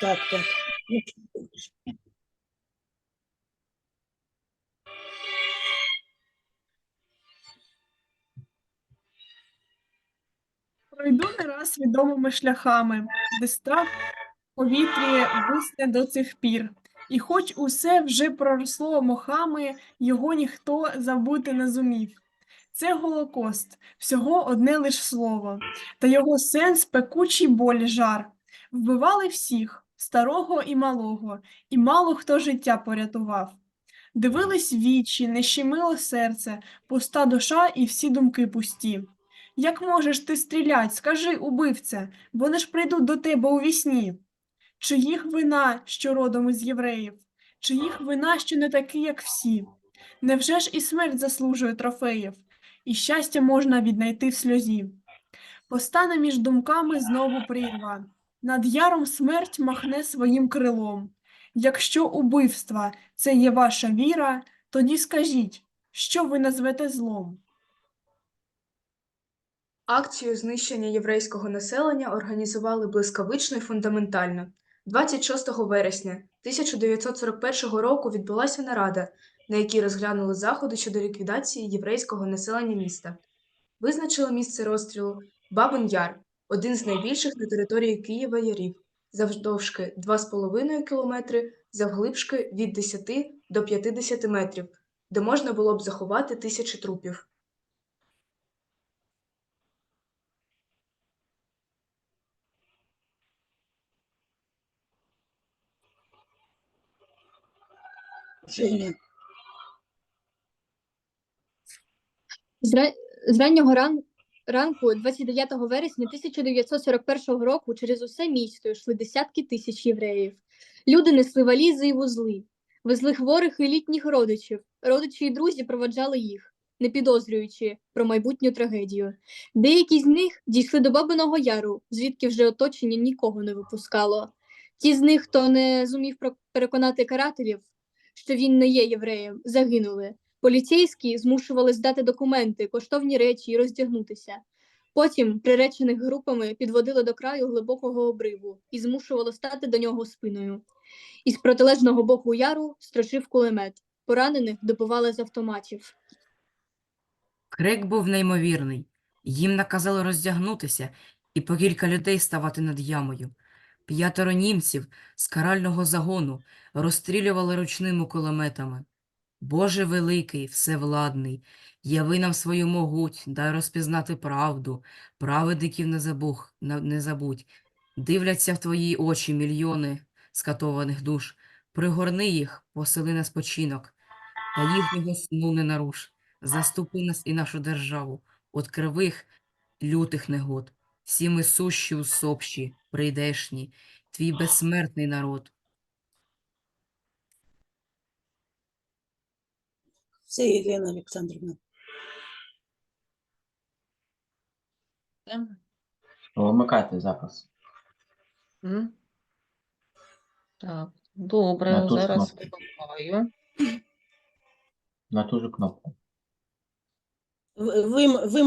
Так, так. Пройду не раз відомими шляхами, де страх в повітрі висне до цих пір. І хоч усе вже проросло мохами, його ніхто забути не зумів. Це Голокост, всього одне лиш слово, та його сенс пекучий болі жар. Вбивали всіх, старого і малого, і мало хто життя порятував. Дивились вічі, не щемило серце, пуста душа і всі думки пусті. Як можеш ти стрілять, скажи, убивця, вони ж прийдуть до тебе у вісні. Чи їх вина, що родом із євреїв, чи їх вина, що не такі, як всі? Невже ж і смерть заслужує трофеїв, і щастя можна віднайти в сльозі? Постане між думками знову прірва, над яром смерть махне своїм крилом. Якщо убивства це є ваша віра, тоді скажіть, що ви назвете злом? Акцію знищення єврейського населення організували блискавично і фундаментально. 26 вересня 1941 року відбулася нарада, на якій розглянули заходи щодо ліквідації єврейського населення міста. Визначили місце розстрілу Бабин Яр, один з найбільших на території Києва ярів, завдовжки 2,5 кілометри, завглибшки від 10 до 50 метрів, де можна було б заховати тисячі трупів. Женя. З, раннього ран... ранку, 29 вересня 1941 року, через усе місто йшли десятки тисяч євреїв. Люди несли валізи і вузли, везли хворих і літніх родичів. Родичі і друзі проводжали їх, не підозрюючи про майбутню трагедію. Деякі з них дійшли до Бабиного Яру, звідки вже оточення нікого не випускало. Ті з них, хто не зумів переконати карателів, що він не є євреєм, загинули. Поліцейські змушували здати документи, коштовні речі і роздягнутися. Потім приречених групами підводили до краю глибокого обриву і змушували стати до нього спиною. Із протилежного боку яру строчив кулемет. Поранених добивали з автоматів. Крик був неймовірний. Їм наказали роздягнутися і по кілька людей ставати над ямою. П'ятеро німців з карального загону розстрілювали ручними кулеметами. Боже великий, всевладний, яви нам свою могуть, дай розпізнати правду, праведників не забух, не забудь. Дивляться в твої очі мільйони скатованих душ. Пригорни їх, посели на спочинок, та їхнього сну не наруш. Заступи нас і нашу державу от кривих, лютих негод. Всі ми сущі усопші, прийдешні, твій безсмертний народ. Це Елена Александровна. Вимикайте запис. М? Так, добре, На зараз вимикаю. На ту же кнопку. Ви, ви